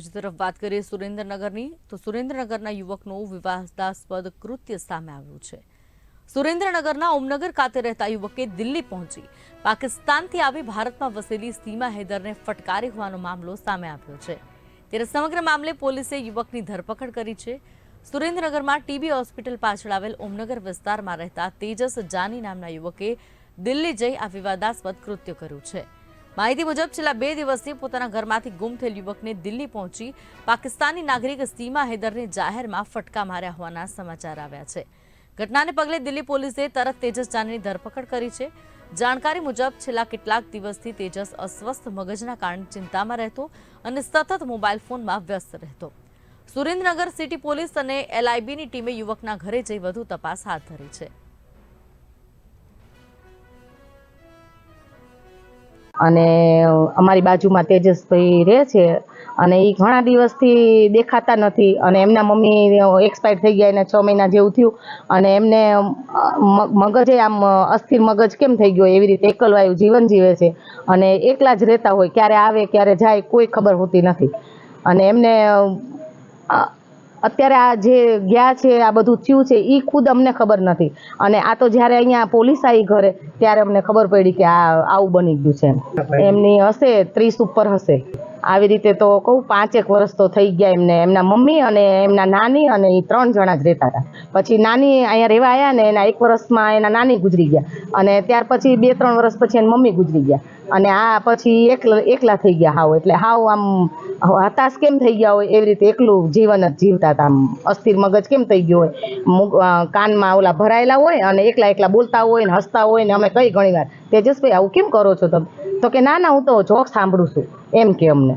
બીજી તરફ વાત કરીએ સુરેન્દ્રનગરની, તો સુરેન્દ્રનગરના યુવકનું વિવાદાસ્પદ કૃત્ય સામે આવ્યું છે. સુરેન્દ્રનગરના ઓમનગર ખાતે રહેતા યુવકે દિલ્હી પહોંચી, પાકિસ્તાનથી આવી ભારતમાં વસેલી સીમા હૈદરને ફટકારી હોવાનો મામલો સામે આવ્યો છે. ત્યારે સમગ્ર મામલે પોલીસે યુવકની ધરપકડ કરી છે. સુરેન્દ્રનગરમાં ટીબી હોસ્પિટલ પાછળ આવેલ ઓમનગર વિસ્તારમાં રહેતા તેજસ જાની નામના યુવકે દિલ્હી જઈ આ વિવાદાસ્પદ કૃત્ય કર્યું છે. માહિતી મુજબ છેલ્લા બે દિવસથી પોતાના ઘરમાંથી ગુમ થયેલ યુવકને દિલ્હી પહોંચી પાકિસ્તાની નાગરિક સીમા હૈદરને જાહેરમાં ફટકા માર્યા હોવાના સમાચાર આવ્યા છે. ઘટનાને પગલે દિલ્હી પોલીસે તરત તેજસ જાનીની ધરપકડ કરી છે. જાણકારી મુજબ છેલ્લા કેટલાક દિવસથી તેજસ અસ્વસ્થ મગજના કારણે ચિંતામાં રહેતો અને સતત મોબાઈલ ફોનમાં વ્યસ્ત રહેતો. સુરેન્દ્રનગર સિટી પોલીસ અને એલઆઈબીની ટીમે યુવકના ઘરે જઈ વધુ તપાસ હાથ ધરી છે. અને અમારી બાજુમાં તેજસભાઈ રહે છે અને એ ઘણા દિવસથી દેખાતા નથી અને એમના મમ્મી એક્સપાયર થઈ ગયા એને છ મહિના જેવું થયું અને એમને મગજે આમ અસ્થિર મગજ કેમ થઈ ગયો એવી રીતે એકલવાયું જીવન જીવે છે અને એકલા જ રહેતા હોય, ક્યારે આવે, ક્યારે જાય કોઈ ખબર હોતી નથી. અને એમને અત્યારે આ જે ગયા છે આ બધું થયું છે એ ખુદ અમને ખબર નથી. અને આ તો જ્યારે અહીંયા પોલીસ આવી ઘરે ત્યારે અમને ખબર પડી કે આ આવું બની ગયું છે. એમની હશે ત્રીસ ઉપર હશે. આવી રીતે તો કહું, પાંચેક વર્ષ તો થઈ ગયા એમને, એમના મમ્મી અને એમના નાની અને એ ત્રણ જણા જ રહેતા હતા. પછી નાની અહીંયા રહેવા આવ્યા ને એના એક વર્ષમાં એના નાની ગુજરી ગયા. અને ત્યાર પછી બે ત્રણ વર્ષ પછી એની મમ્મી ગુજરી ગયા. અને આ પછી એકલા એકલા થઈ ગયા હાવ. એટલે હાવ આમ હતાશ કેમ થઈ ગયા હોય એવી રીતે એકલું જીવન જ જીવતા હતા આમ. અસ્થિર મગજ કેમ થઈ ગયું હોય? કાનમાં ઓલા ભરાયેલા હોય અને એકલા એકલા બોલતા હોય ને હસતા હોય ને અમે કઈ ઘણી વાર. તેજસભાઈ, આવું કેમ કરો છો તમે? તો કે ના ના હું તો જોક સાંભળું છું. એમ કે અમને.